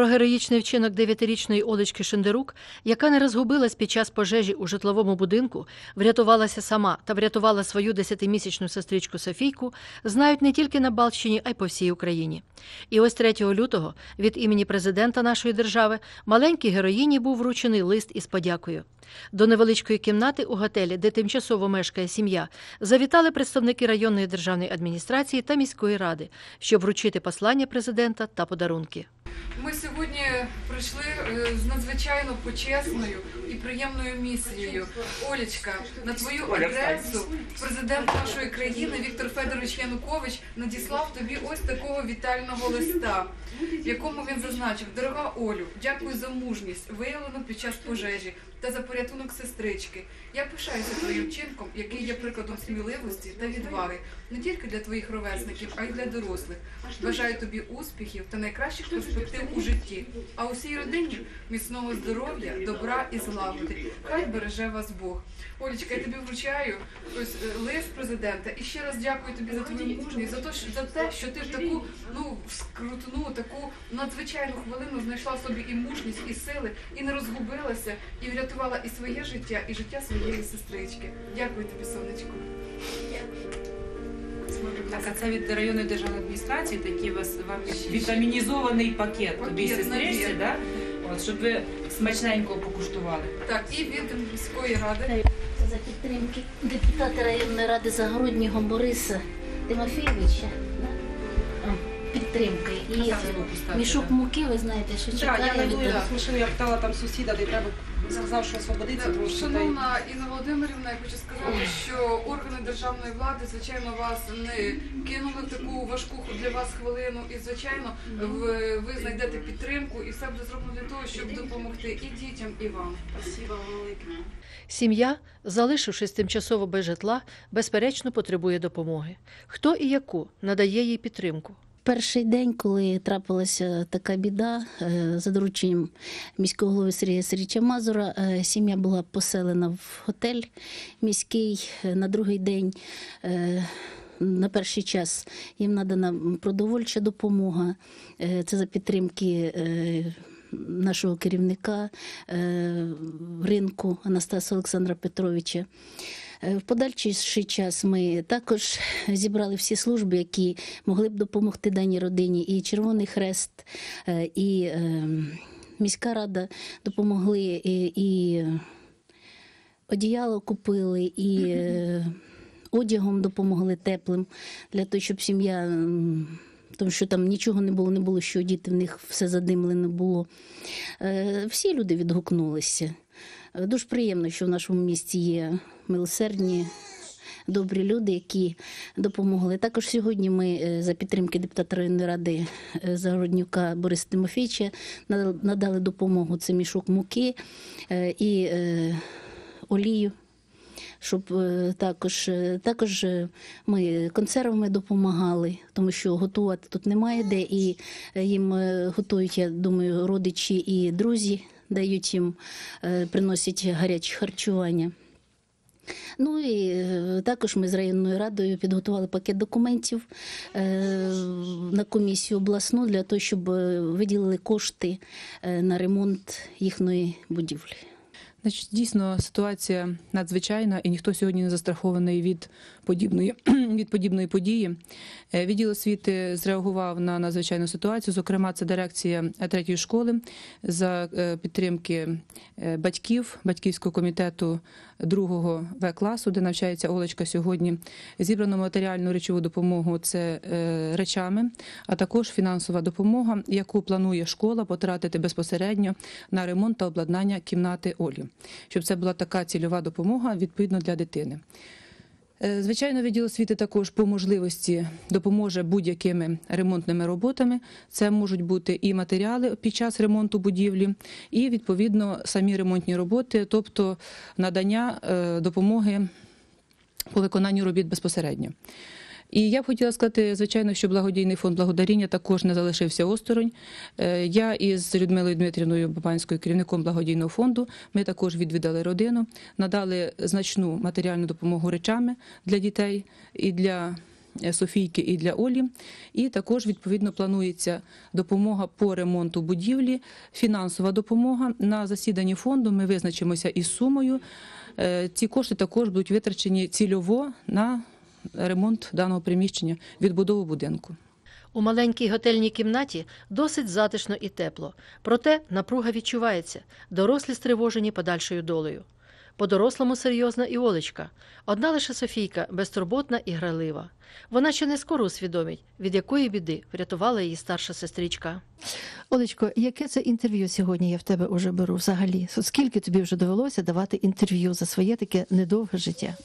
про героїчний вчинок дев'ятирічної Олечки Шендерук, яка не розгубилась під час пожежі у житловому будинку, врятувалася сама та врятувала свою десятимісячну сестричку Софійку, знають не тільки на Балщині, а й по всій Україні. І ось 3 лютого від імені президента нашої держави маленькій героїні був вручений лист із подякою. До невеличкої кімнати у готелі, де тимчасово мешкає сім'я, завітали представники районної державної адміністрації та міської ради, щоб вручити послання президента та подарунки. Ми сьогодні прийшли е, з надзвичайно почесною і приємною місією. Олічка, на твою адресу президент нашої країни Віктор Федорович Янукович надіслав тобі ось такого вітального листа, в якому він зазначив: Дорога Олю, дякую за мужність, виявлену під час пожежі та за порятунок сестрички. Я пишаюся твоїм вчинком, який є прикладом сміливості та відваги не тільки для твоїх ровесників, а й для дорослих. Бажаю тобі успіхів та найкращих перспектив у житті, а усій родині міцного здоров'я, добра і злагоди. Хай береже вас Бог. Олечка, я тобі вручаю ось е, лист президента і ще раз дякую тобі за твою мужність, за те, за те, що ти в таку ну скрутну, таку надзвичайну хвилину знайшла собі і мужність, і сили, і не розгубилася, і врятувала і своє життя, і життя своєї сестрички. Дякую тобі, сонечко. Так, а це від районної державної адміністрації такий вас вам вітамінізований пакет тобі сестричці, набір. да? От, щоб ви смачненько покуштували. Так, і від міської ради. за підтримки депутата районної ради Загороднього Бориса Тимофійовича. да? О, Підтримки. І мішок муки, ви знаєте, що Так, чекає я від найду, я нас. смішила, я питала там сусіда, де треба сказав, що освободиться, тому що дай. Шановна Інна Володимирівна, я хочу сказати, що органи державної влади, звичайно, вас не кинули в таку важку для вас хвилину, і звичайно, ви, ви знайдете підтримку, і все буде зроблено для того, щоб допомогти і дітям, і вам. Спасибо велике. Сім'я, залишившись тимчасово без житла, безперечно потребує допомоги. Хто і яку надає їй підтримку? Перший день, коли трапилася така біда, е, за дорученням міського голови Сергія Сергійовича Мазура, е, сім'я була поселена в готель міський. Е, На другий день, на перший час, їм надана продовольча допомога. Це за підтримки. Нашого керівника ринку Анастаса Олександра Петровича. Е, В подальший час ми також зібрали всі служби, які могли б допомогти даній родині. І Червоний Хрест, е, і е, міська рада допомогли, і, і одіяло купили, і е, одягом допомогли теплим для того, щоб сім'я. Тому що там нічого не було, не було що діти, в них все задимлено було. Е, Всі люди відгукнулися. Е, Дуже приємно, що в нашому місті є милосердні, добрі люди, які допомогли. Також сьогодні ми е, за підтримки депутата районної ради Загороднюка Бориса Тимофійовича нада- надали допомогу. Це мішок муки і олію. Щоб е, також, е, також е, ми консервами допомагали, тому що готувати тут немає де, і їм готують, я думаю, родичі і друзі дають їм, приносять гаряче харчування. Ну і також ми з районною радою підготували пакет документів на комісію обласну для того, щоб виділили кошти на ремонт їхньої будівлі. Значить, дійсно ситуація надзвичайна, і ніхто сьогодні не застрахований від подібної від подібної події. Е, Відділ освіти зреагував на надзвичайну ситуацію. Зокрема, це дирекція третьої школи за е, підтримки е, батьків батьківського комітету другого В класу, де навчається Олечка сьогодні. Зібрано матеріальну речову допомогу це речами, а також фінансова допомога, яку планує школа потратити безпосередньо на ремонт та обладнання кімнати Олі, щоб це була така цільова допомога відповідно для дитини. Е, Звичайно, відділ освіти також по можливості допоможе будь-якими ремонтними роботами. Це можуть бути і матеріали під час ремонту будівлі, і відповідно самі ремонтні роботи, тобто надання е, допомоги по виконанню робіт безпосередньо. І я б хотіла сказати, звичайно, що благодійний фонд благодаріння також не залишився осторонь. Е, Я із Людмилою Дмитрівною Бабанською, керівником благодійного фонду, ми також відвідали родину, надали значну матеріальну допомогу речами для дітей і для е, Софійки і для Олі. І також відповідно планується допомога по ремонту будівлі, фінансова допомога. На засіданні фонду ми визначимося із сумою. Е, Ці кошти також будуть витрачені цільово на ремонт даного приміщення, відбудову будинку. У маленькій готельній кімнаті досить затишно і тепло. Проте напруга відчувається. Дорослі стривожені подальшою долею. По-дорослому серйозна і Олечка. Одна лише Софійка безтурботна і гралива. Вона ще не скоро усвідомить, від якої біди врятувала її старша сестричка. Олечко, яке це інтерв'ю сьогодні я в тебе уже беру взагалі? Скільки тобі вже довелося давати інтерв'ю за своє таке недовге життя?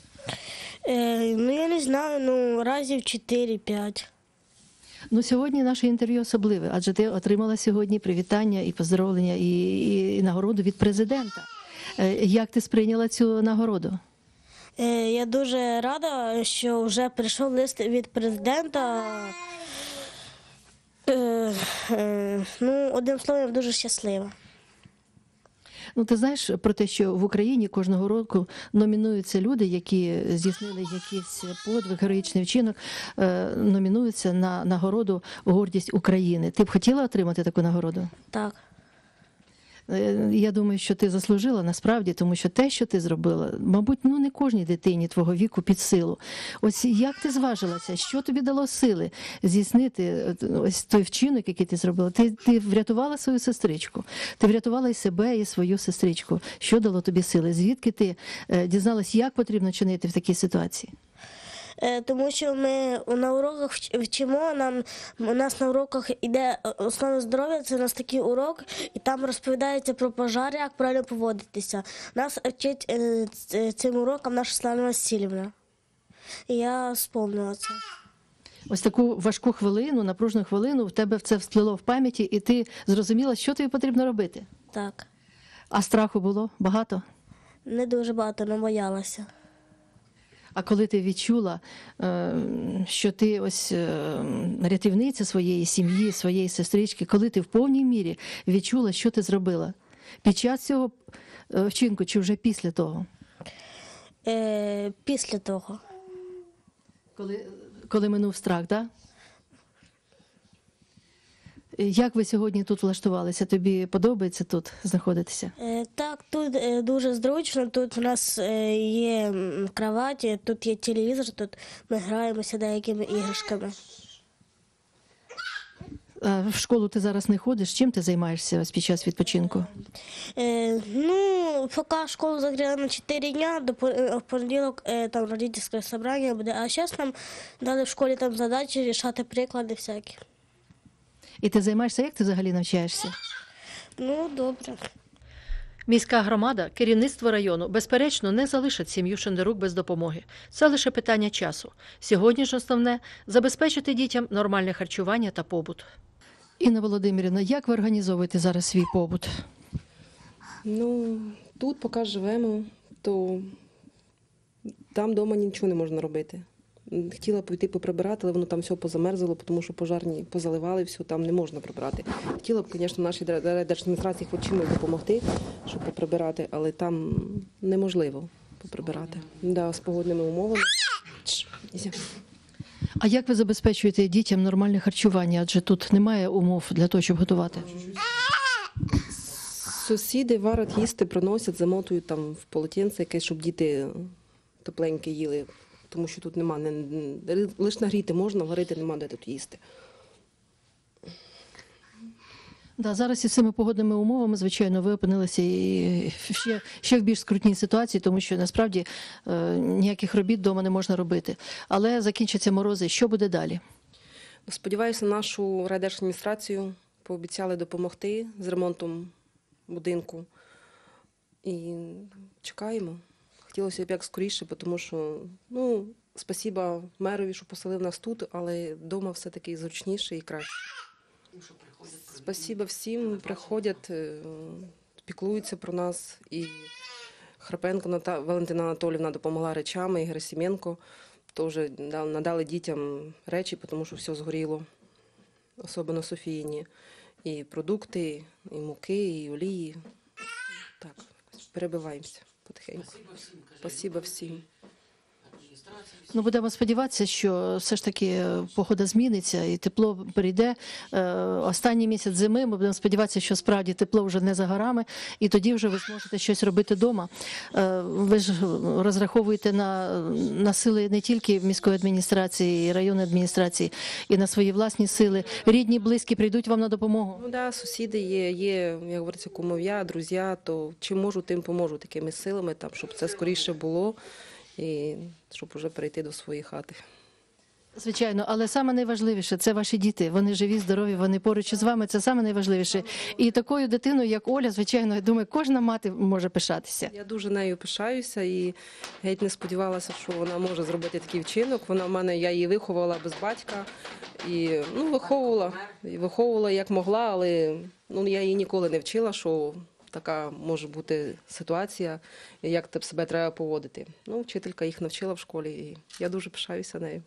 Е, ну, я не знаю, ну, разів 4-5. Ну, сьогодні наше інтерв'ю особливе, адже ти отримала сьогодні привітання і поздоровлення і, і, і нагороду від президента. Е, Як ти сприйняла цю нагороду? Е, я дуже рада, що вже прийшов лист від президента. Е, е, ну, одним словом, я дуже щаслива. Ну, ти знаєш про те, що в Україні кожного року номінуються люди, які здійснили якийсь подвиг, героїчний вчинок, е, номінуються на нагороду Гордість України. Ти б хотіла отримати таку нагороду? Так. Е, Я думаю, що ти заслужила насправді, тому що те, що ти зробила, мабуть, ну не кожній дитині твого віку під силу. Ось як ти зважилася? Що тобі дало сили здійснити е, ось той вчинок, який ти зробила? Ти, ти врятувала свою сестричку, ти врятувала і себе, і свою сестричку. Що дало тобі сили? Звідки ти е, дізналась, як потрібно чинити в такій ситуації? Е, тому що ми на уроках вчимо, нам, у нас на уроках іде е, основа здоров'я, це у нас такий урок, і там розповідається про пожар, як правильно поводитися. Нас вчить е, цим урокам наша Слава Васильівна. І я сповнила це. Ось таку важку хвилину, напружну хвилину в тебе це всплило в пам'яті, і ти зрозуміла, що тобі потрібно робити. Так. А страху було багато. Не дуже багато, але боялася. А коли ти відчула, е, що ти ось е, рятівниця своєї сім'ї, своєї сестрички, коли ти в повній мірі відчула, що ти зробила під час цього е, вчинку чи вже після того? Е, після того. Коли, коли минув страх, так? Як ви сьогодні тут влаштувалися? Тобі подобається тут знаходитися? Е, так, тут е, дуже зручно. Тут у нас е, є кроваті, тут є телевізор, тут ми граємося деякими іграшками. А в школу ти зараз не ходиш? Чим ти займаєшся ось під час відпочинку? Е, ну, поки школу закрили на 4 дня, до в понеділок е, там родительське собрання буде, а зараз нам дали в школі там задачі рішати приклади всякі. І ти займаєшся, як ти взагалі навчаєшся? Ну, добре. Міська громада, керівництво району, безперечно, не залишать сім'ю Шендерук без допомоги. Це лише питання часу. Сьогодні ж основне забезпечити дітям нормальне харчування та побут. Інна Володимирівна, як ви організовуєте зараз свій побут? Ну, тут поки живемо, то там вдома нічого не можна робити. Хотіла піти поприбирати, але воно там все позамерзло, тому що пожарні позаливали все, там не можна прибирати. Хотіла б, звісно, нашій дер- держадміністрації хоч чимось допомогти, щоб поприбирати, але там неможливо поприбирати. Да, з погодними умовами. А як ви забезпечуєте дітям нормальне харчування? Адже тут немає умов для того, щоб готувати. Сусіди варять їсти, приносять, замотують там в полотенце якесь, щоб діти тепленьке їли. Тому що тут нема, не, лише нагріти можна, варити нема де тут їсти. Да, зараз із цими погодними умовами, звичайно, ви опинилися і ще, ще в більш скрутній ситуації, тому що насправді е, ніяких робіт вдома не можна робити. Але закінчаться морози. Що буде далі? Сподіваюся, нашу райдержадміністрацію пообіцяли допомогти з ремонтом будинку. І чекаємо. Хотілося б як скоріше, тому що ну, спасіба мерові, що поселив нас тут, але вдома все-таки зручніше і краще. Спасіба всім, приходять, е, піклуються про нас. І Храпенко Валентина Анатолівна допомогла речами, і Герасименко теж надали дітям речі, тому що все згоріло, особливо Софіїні. І продукти, і муки, і олії. Так, перебиваємося потихеньку. Спасибо всім. Ну, будемо сподіватися, що все ж таки е, погода зміниться і тепло прийде. Е, Останній місяць зими. Ми будемо сподіватися, що справді тепло вже не за горами, і тоді вже ви зможете щось робити вдома. Ви ж розраховуєте на, на сили не тільки міської адміністрації, і районної адміністрації, і на свої власні сили. Рідні, близькі прийдуть вам на допомогу. Ну да, сусіди є, є, як говориться, кумов'я, друзі, то чим можу, тим поможу такими силами, там, щоб це скоріше було і щоб вже перейти до своєї хати. Звичайно, але саме найважливіше це ваші діти. Вони живі, здорові, вони поруч із вами. Це саме найважливіше. І такою дитиною, як Оля, звичайно, я думаю, кожна мати може пишатися. Я дуже нею пишаюся і геть не сподівалася, що вона може зробити такий вчинок. Вона в мене, я її виховала без батька і ну, виховувала, і виховувала як могла, але ну, я її ніколи не вчила, що така може бути ситуація, як тебе себе треба поводити. Ну, вчителька їх навчила в школі, і я дуже пишаюся нею.